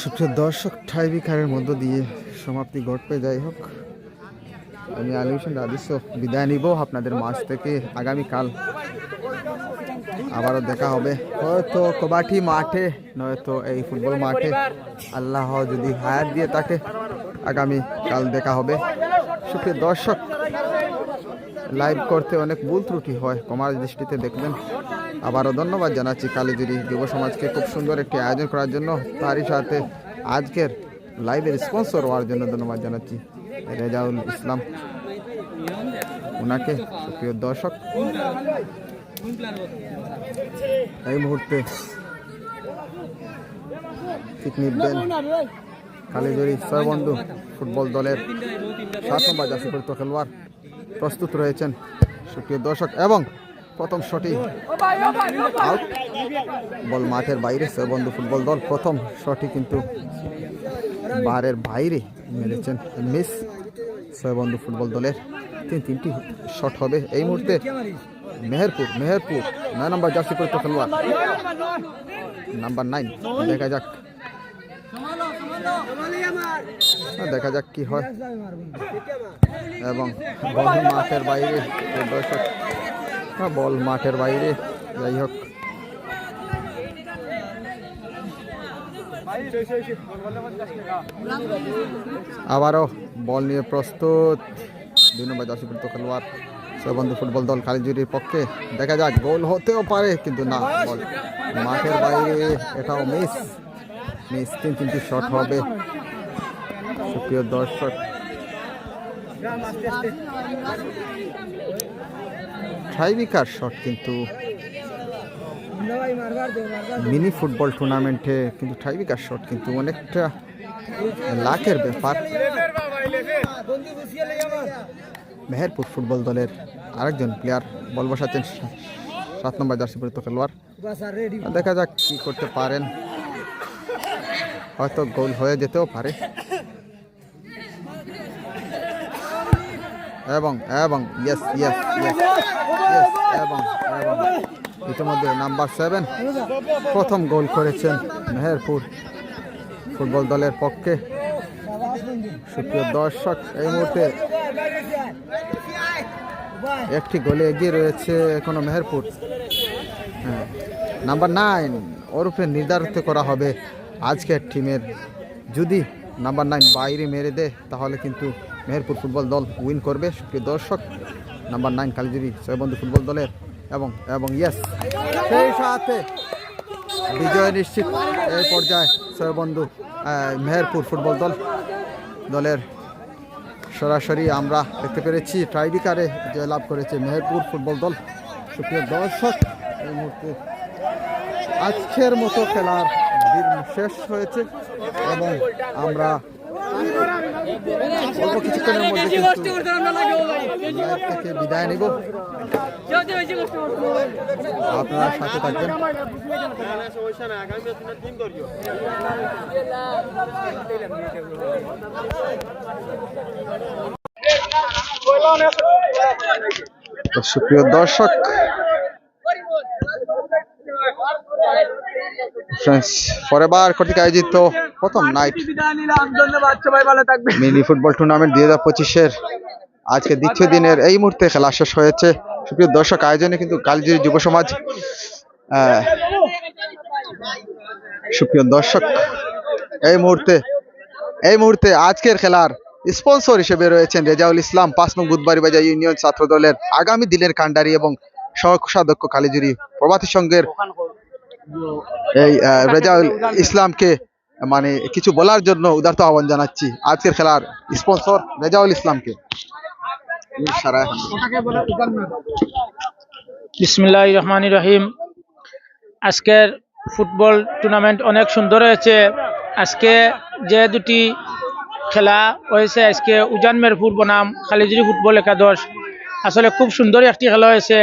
সুপ্রিয় দর্শক ঠাই বিখারের মধ্য দিয়ে সমাপ্তি ঘটবে। যাই হোক, আমি আলী হোসেন বিদায় নিব। আপনাদের মাছ থেকে আগামীকাল আবারও দেখা হবে। হয়তো কবাটি মাঠে, নয়তো এই ফুটবল মাঠে। আল্লাহ যদি হায়াত দিয়ে তাকে আগামী কাল দেখা হবে। সুপ্রিয় দর্শক লাইভ করতে অনেক ভুল ত্রুটি হয়। কমার দৃষ্টিতে দেখবেন। আবারও ধন্যবাদ জানাচ্ছি কালীজুরি যুব সমাজকে খুব সুন্দর একটি আয়োজন করার জন্য। তারই সাথে আজকের লাইভের স্পন্সর হওয়ার জন্য ধন্যবাদ জানাচ্ছি। রেজাউল ইসলাম। ওনাকে সুপ্রিয় দর্শক। এই মুহূর্তে ঠিক নিবেন কালীজুরি সয়বন্ধু ফুটবল দলের সাত নম্বর খেলোয়াড় প্রস্তুত রয়েছেন। সুপ্রিয় দর্শক, এবং প্রথম শটই আউট বল মাঠের বাইরে, সয়বন্ধু ফুটবল দল প্রথম শটই কিন্তু বারের বাইরে মেরেছেন মিস সয়বন্ধু ফুটবল দলের তিন তিনটি শট হবে এই মুহূর্তে মেহেরপুর মেহেরপুর। নয় নম্বর জার্সি পরিত খেলোয়াড়। Number nine. দেখা যাক। দেখা যাক কি হয়। এবং বল মাঠের বাইরে। বল মাঠের বাইরে। যাই হোক। আবারও বল নিয়ে প্রস্তুত। দুই নম্বর জার্সিপৃত খেলোয়াড় সবন্ধু ফুটবল দল কালীজুরির পক্ষে। দেখা যাক, গোল হতেও পারে, কিন্তু না, বল মাঠের বাইরে, এটাও মিস মিস তিন তিনটি শট হবে। সুপ্রিয় দর্শক ট্রাইবিকার শট কিন্তু মিনি ফুটবল টুর্নামেন্টে, কিন্তু ট্রাইবিকার শট কিন্তু অনেকটা লাখের ব্যাপার। মেহেরপুর ফুটবল দলের আরেকজন প্লেয়ার বল বসাচ্ছেন সাত নম্বর জার্সি পরিত খেলোয়াড়। দেখা যাক কি করতে পারেন। হয়তো গোল হয়ে যেতেও পারে। এবং এবং ইয়েস ইয়েস ইয়েস এবং এবং। ইতিমধ্যে নাম্বার সেভেন প্রথম গোল করেছেন মেহেরপুর ফুটবল দলের পক্ষে। সুপ্রিয় দর্শক এই মুহূর্তে একটি গোলে এগিয়ে রয়েছে এখনও মেহেরপুর। হ্যাঁ নাম্বার নাইন ওরূপে নির্ধারিত করা হবে আজকের টিমের। যদি নাম্বার নাইন বাইরে মেরে দেয় তাহলে কিন্তু মেহেরপুর ফুটবল দল উইন করবে। সুপ্রিয় দর্শক নাম্বার নাইন কালিজুরি ছয়বন্ধু ফুটবল দলের এবং এবং ইয়েস সেই সাথে বিজয় নিশ্চিত। এই পর্যায়ে আহ, মেহেরপুর ফুটবল দল দলের সরাসরি আমরা দেখতে পেরেছি, ট্রাইবিকারে জয়লাভ করেছে মেহেরপুর ফুটবল দল। সুপ্রিয় দর্শক, এই মুহূর্তে আজকের মতো খেলার দিন শেষ হয়েছে এবং আমরা অল্প কিছুক্ষণের মধ্যে থেকে বিদায় নিব। আপনারা সাথে থাকবেন। সুপ্রিয় দর্শক আয়োজিত প্রথম নাইট মিনি ফুটবল টুর্নামেন্ট দুই হাজার পঁচিশের আজকে দ্বিতীয় দিনের এই মুহূর্তে খেলা শেষ হয়েছে। সুপ্রিয় দর্শক, আয়োজনে কিন্তু যুব সমাজ সুপ্রিয় দর্শক, এই মুহূর্তে এই মুহূর্তে আজকের খেলার স্পন্সর হিসেবে রয়েছেন রেজাউল ইসলাম। পাঁচ নং বুধবাড়ি বাজার ইউনিয়ন ছাত্র দলের আগামী দিনের কাণ্ডারি এবং সহকোষাধ্যক্ষ কালীজুরি প্রভাতী সংঘের এই রেজাউল ইসলামকে মানে কিছু বলার জন্য উদারত আহ্বান জানাচ্ছি। আজকের খেলার স্পন্সর রেজাউল ইসলামকে। সারা বিসমিল্লাহ রহমান রহিম। আজকের ফুটবল টুর্নামেন্ট অনেক সুন্দর হয়েছে। আজকে যে দুটি খেলা হয়েছে, আজকে উজান মেরপুর বনাম, খালিজুরি ফুটবল একাদশ। আসলে খুব সুন্দর একটি খেলা হয়েছে।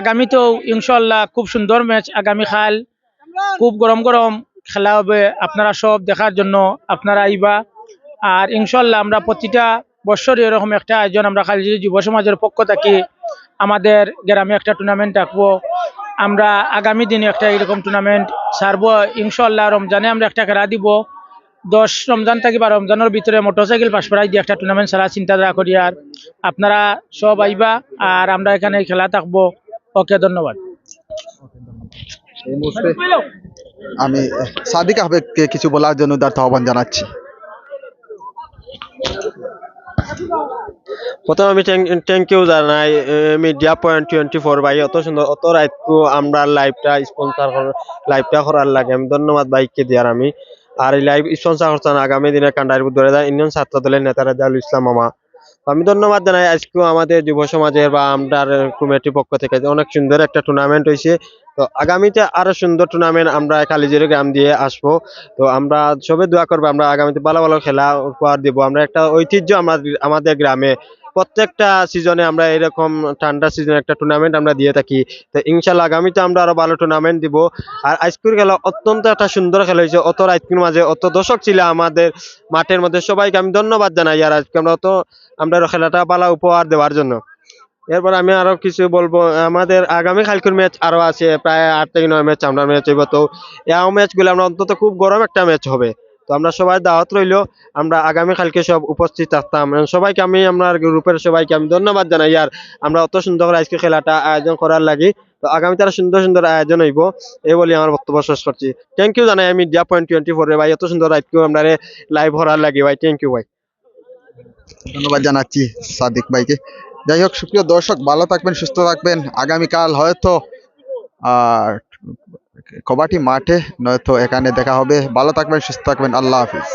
আগামীতেও ইনশাল্লাহ খুব সুন্দর ম্যাচ আগামী খাল খুব গরম গরম খেলা হবে। আপনারা সব দেখার জন্য আপনারা আইবা। আর ইনশাল্লাহ আমরা প্রতিটা বছর এরকম একটা আয়োজন আমরা খালি যুব সমাজের পক্ষ থেকে আমাদের গ্রামে একটা টুর্নামেন্ট রাখব আমরা আগামী দিনে একটা এরকম টুর্নামেন্ট ছাড়বো। ইনশাল্লাহ রমজানে আমরা একটা খেলা দিব। দশ রমজান থাকি বা রমজানের ভিতরে মোটরসাইকেল পাশ প্রাইজ দিয়ে একটা টুর্নামেন্ট ছাড়া চিন্তাধারা করি আর। আপনারা সব আইবা আর আমরা এখানে খেলা থাকব। ওকে ধন্যবাদ। এই মুহূর্তে আমি সাদিক আহমেদকে কিছু বলার জন্য উদার্ত আহ্বান জানাচ্ছি। প্রথমে আমি থ্যাংক ইউ জানাই মিডিয়া পয়েন্ট টোয়েন্টি ফোর ভাই অত সুন্দর অত রাইতকু আমরা লাইভটা স্পন্সার লাইভটা করার লাগে। আমি ধন্যবাদ বাইককে দিয়ার আমি। আর এই লাইভ স্পন্সার করছেন আগামী দিনে কান্ডারি বুদ্ধরে ইন্ডিয়ান ছাত্র দলের নেতারা জালু ইসলাম মামা। আমি ধন্যবাদ জানাই আজকেও আমাদের যুব সমাজের বা আমরার কমিটির পক্ষ থেকে অনেক সুন্দর একটা টুর্নামেন্ট হয়েছে। তো আগামীতে আরও সুন্দর টুর্নামেন্ট আমরা কালিজিরি গ্রাম দিয়ে আসব। তো আমরা সবে দোয়া করব, আমরা আগামীতে ভালো ভালো খেলা উপহার দিব। আমরা একটা ঐতিহ্য আমাদের গ্রামে প্রত্যেকটা সিজনে আমরা এরকম ঠান্ডা সিজনে একটা টুর্নামেন্ট আমরা দিয়ে থাকি। তো ইনশাল্লাহ আগামীতে আমরা আরও ভালো টুর্নামেন্ট দিব। আর আইসকুর খেলা অত্যন্ত একটা সুন্দর খেলা হয়েছে। অত আইসকুর মাঝে অত দর্শক ছিল আমাদের মাঠের মধ্যে। সবাইকে আমি ধন্যবাদ জানাই আর আজকে আমরা অত আমরা খেলাটা ভালো উপহার দেওয়ার জন্য। এরপর আমি আরও কিছু বলব। আমাদের আগামী কালকের ম্যাচ আরও আছে। প্রায় আট থেকে নয় ম্যাচ আমরা ম্যাচ হইব। তো এই ম্যাচগুলো আমরা অন্তত খুব গরম একটা ম্যাচ হবে। তো আমরা সবাই দাওয়াত রইল। আমরা আগামী কালকে সব উপস্থিত থাকতাম। সবাইকে আমি, আমার গ্রুপের সবাইকে আমি ধন্যবাদ জানাই। আর আমরা অত সুন্দর করে আজকে খেলাটা আয়োজন করার লাগি। তো আগামী তারা সুন্দর সুন্দর আয়োজন হইব। এই বলে আমার বক্তব্য শেষ করছি। থ্যাংক ইউ জানাই আমি মিডিয়া পয়েন্ট টোয়েন্টি ফোর ভাই এত সুন্দর আজকে আমরা লাইভ হরার লাগি। ভাই থ্যাংক ইউ ভাই। ধন্যবাদ জানাচ্ছি সাদিক ভাইকে। যাই হোক, সুপ্রিয় দর্শক, ভালো থাকবেন, সুস্থ থাকবেন। আগামীকাল হয়তো আর কবাটি মাঠে নয়তো এখানে দেখা হবে। ভালো থাকবেন সুস্থ থাকবেন আল্লাহ হাফিজ।